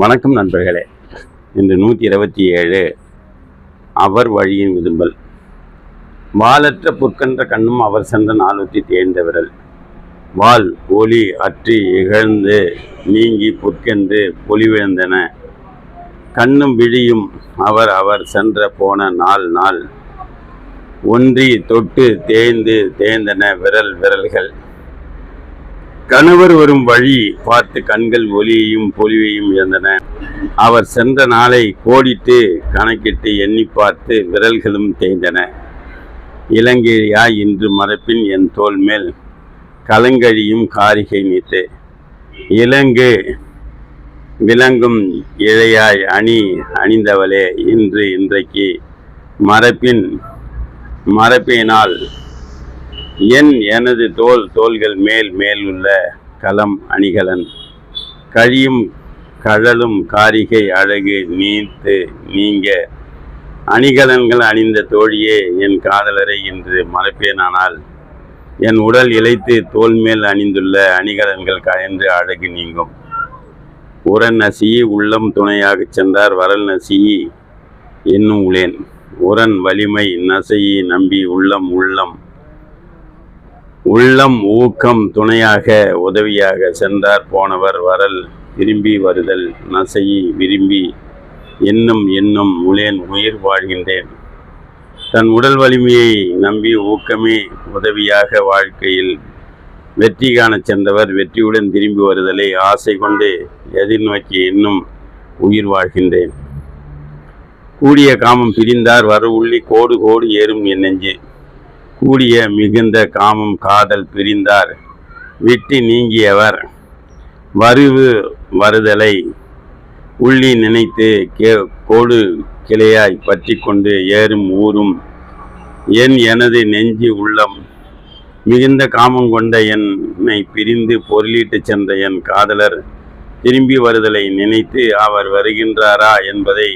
வணக்கம் நண்பர்களே. இன்று நூற்றி இருபத்தி ஏழு அவர் வழியின் விதும்பல். வாலற்ற புற்கன்ற கண்ணும் அவர் சென்ற நானூற்றி தேர்ந்த விரல் வால் ஒளி அற்றி இகழ்ந்து நீங்கி புற்கென்று பொலிவிழந்தன கண்ணும் விழியும் அவர் அவர் சென்ற போன நாள் நாள். ஒன்றி தொட்டு தேய்ந்து தேய்ந்தன விரல் விரல்கள். கணவர் வரும் வழி பார்த்து கண்கள் ஒளியையும் பொலிவையும் இழந்தன. அவர் சென்ற நாளை கோடிட்டு கணக்கிட்டு எண்ணி பார்த்து விரல்களும் தேய்ந்தன. இளங்கிழியாய் இன்று மரப்பின் என் தோல் மேல் கலங்கழியும் காரிகை நீத்து இலங்கு விளங்கும் இழையாய் அணி அணிந்தவளே இன்று இன்றைக்கு மரப்பின் மரப்பினால் என் எனது தோல் தோள்கள் மேல் மேல் உள்ள களம் அணிகலன். கழியும் கழலும் காரிகை அழகு நீத்து நீங்க. அணிகலன்கள் அணிந்த தோழியே என் காதலரை இன்று மறப்பேனானால் என் உடல் இழைத்து தோல் மேல் அணிந்துள்ள அணிகலன்கள் கயன்று அழகு நீங்கும். உரன் நசியி உள்ளம் துணையாகச் சென்றார் வரல் நசியி என்னும் உளேன். உரன் வலிமை நசையை நம்பி உள்ளம் உள்ளம். உள்ளம் ஊக்கம் துணையாக உதவியாக சென்றார் போனவர் வரல் திரும்பி வருதல் நசையை விரும்பி என்னும் என்னும் உளேன் உயிர் வாழ்கின்றேன். தன் உடல் வலிமையை நம்பி ஊக்கமே உதவியாக வாழ்க்கையில் வெற்றி காண சென்றவர் வெற்றியுடன் திரும்பி வருதலை ஆசை கொண்டு எதிர்நோக்கி இன்னும் உயிர் வாழ்கின்றேன். கூடிய காமம் பிரிந்தார் வர உள்ளி கோடு கோடு ஏறும் என் நெஞ்சு. கூடிய மிகுந்த காமம் காதல் பிரிந்தார். விட்டு நீங்கியவர். வருவு வருதலை உள்ளி நினைத்து கே கோடு கிளையாய் பற்றி கொண்டு ஏறும் ஊரும் என் எனது நெஞ்சு உள்ளம். மிகுந்த காமம் கொண்ட என்னை பிரிந்து பொருளீட்டு சென்ற என் காதலர் திரும்பி வருதலை நினைத்து அவர் வருகின்றாரா என்பதை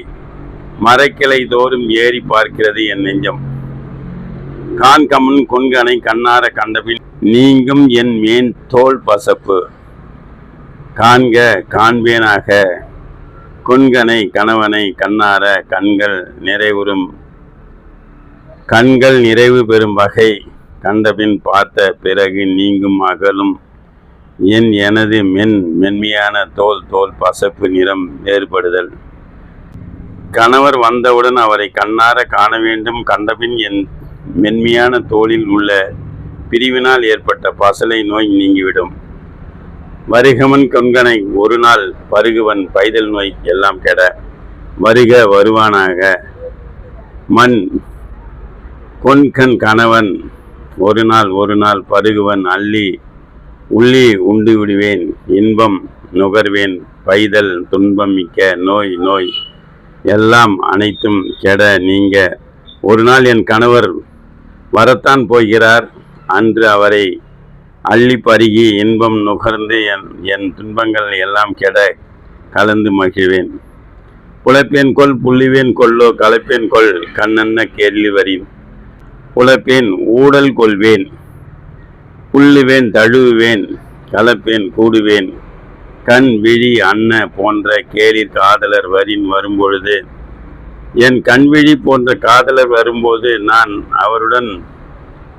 மரக்கிளை தோறும் ஏறி பார்க்கிறது என் நெஞ்சம். காண்கமன் கொன்கனை கண்ணார கண்டபின் நீங்கும் என் மேன் தோல் பசப்பு. காண்க காண்பேனாக. கொன்கனை கணவனை கண்ணார கண்கள் நிறைவுறும். கண்கள் நிறைவு பெறும் வகை கண்டபின் பார்த்த பிறகு நீங்கும் அகலும். என் எனது மென் மென்மையான தோல் தோல் பசப்பு நிறம் வேறுபடுதல். கணவர் வந்தவுடன் அவரை கண்ணார காண வேண்டும். கண்டபின் என் மென்மையான தோலில் உள்ள பிரிவினால் ஏற்பட்ட பசலை நோய் நீங்கிவிடும். வருகமன் கொன்கனை ஒரு நாள் பருகுவன் பைதல் நோய் எல்லாம் கெட வருக வருவானாக. மண் கொன்கண் கணவன் ஒரு நாள் ஒரு நாள் பருகுவன் அள்ளி உள்ளி உண்டு விடுவேன். இன்பம் நுகர்வேன். பைதல் துன்பம் மிக்க நோய் நோய் எல்லாம் அனைத்தும் கெட நீங்க. ஒரு நாள் என் கணவர் வரத்தான் போகிறார். அன்று அவரை அள்ளி பருகி இன்பம் நுகர்ந்து என் என் துன்பங்கள் எல்லாம் கெட கலந்து மகிழ்வேன். புலப்பேன் கொள் புள்ளிவேன் கொள்ளோ கலப்பேன் கொள் கண்ணன்ன கேள்வி வரின். புலப்பேன் ஊடல் கொள்வேன் புள்ளுவேன் தழுவுவேன் கலப்பேன் கூடுவேன். கண் விழி அன்ன போன்ற கேளிர் காதலர் வரின் வரும்பொழுது என் கண்விழி போன்ற காதலர் வரும்போது நான் அவருடன்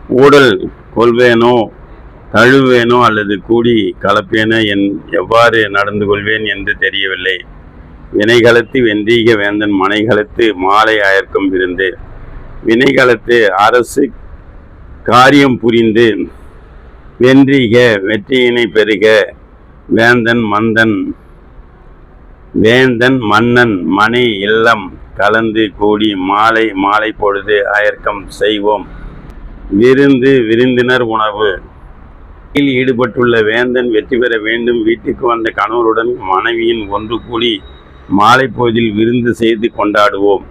ஊடல் கொள்வேனோ தழுவேனோ அல்லது கூடி கலப்பேனோ என் எவ்வாறு நடந்து கொள்வேன் என்று தெரியவில்லை. வினைகளத்து வென்றீக வேந்தன் மனைகளத்து மாலை அயர்க்கும் விருந்து. வினைகளத்து அரசு காரியம் புரிந்து வென்றீக வெற்றியினை பெறுக வேந்தன் மந்தன் வேந்தன் மன்னன் மனை இல்லம் கலந்து கூடி மாலை மாலை பொழுது அயர்க்கம் செய்வோம். விருந்து விருந்தினர் உணவு. ஈடுபட்டுள்ள வேந்தன் வெற்றி பெற வேண்டும். வீட்டுக்கு வந்த கணவருடன் மனைவியின் ஒன்று கூடி மாலை பொழுதில் விருந்து செய்து கொண்டாடுவோம்.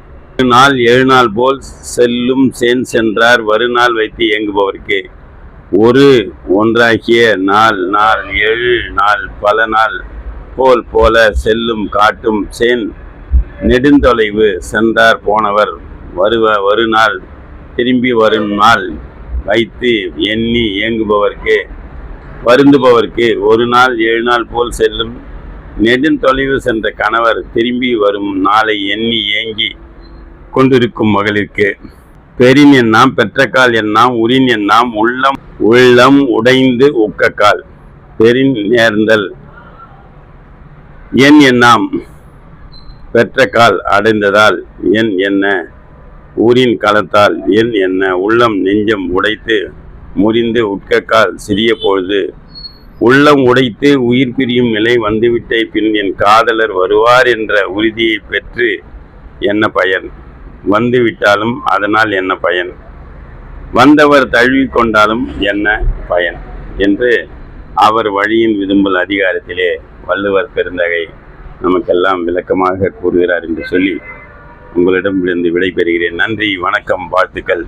நாள் ஏழு நாள் போல் செல்லும் சேன் சென்றார். வருநாள் வைத்து இயங்குபவருக்கு. ஒரு ஒன்றாகிய நாள் நாள் ஏழு நாள் பல நாள் போல் போல செல்லும் காட்டும் சேன் நெடுந்தொலைவு சென்றார் போனவர். வருவ வருநாள் திரும்பி வரும் நாள் வைத்து எண்ணி இயங்குபவர்க்கு வருந்துபவர்க்கு ஒரு நாள் ஏழு நாள் போல் செல்லும். நெடுந்தொலைவு சென்ற கணவர் திரும்பி வரும் நாளை எண்ணி ஏங்கி கொண்டிருக்கும் மகளிருக்கு. பெரின் எண்ணாம் பெற்றக்கால் எண்ணாம் உரின் எண்ணாம் உள்ளம் உள்ளம் உடைந்து உக்கக்கால் பெரின் நேர்ந்தல் என் எண்ணாம் பெற்ற கால் அடைந்ததால் என் என்ன? ஊரின் களத்தால் என் என்ன? உள்ளம் நெஞ்சம் உடைத்து முறிந்து உட்கக்கால் சிறிய பொழுது. உள்ளம் உடைத்து உயிர் பிரியும் நிலை வந்துவிட்டே பின் என் காதலர் வருவார் என்ற உறுதியை பெற்று என்ன பயன்? வந்துவிட்டாலும் அதனால் என்ன பயன்? வந்தவர் தழுவி கொண்டாலும் என்ன பயன்? என்று அவர் வழியின் விதும்பல் அதிகாரத்திலே வள்ளுவர் பெருந்தகை நமக்கெல்லாம் விளக்கமாக கூறுகிறார் என்று சொல்லி உங்களிடமிருந்து விடைபெறுகிறேன். நன்றி வணக்கம் வாழ்த்துக்கள்.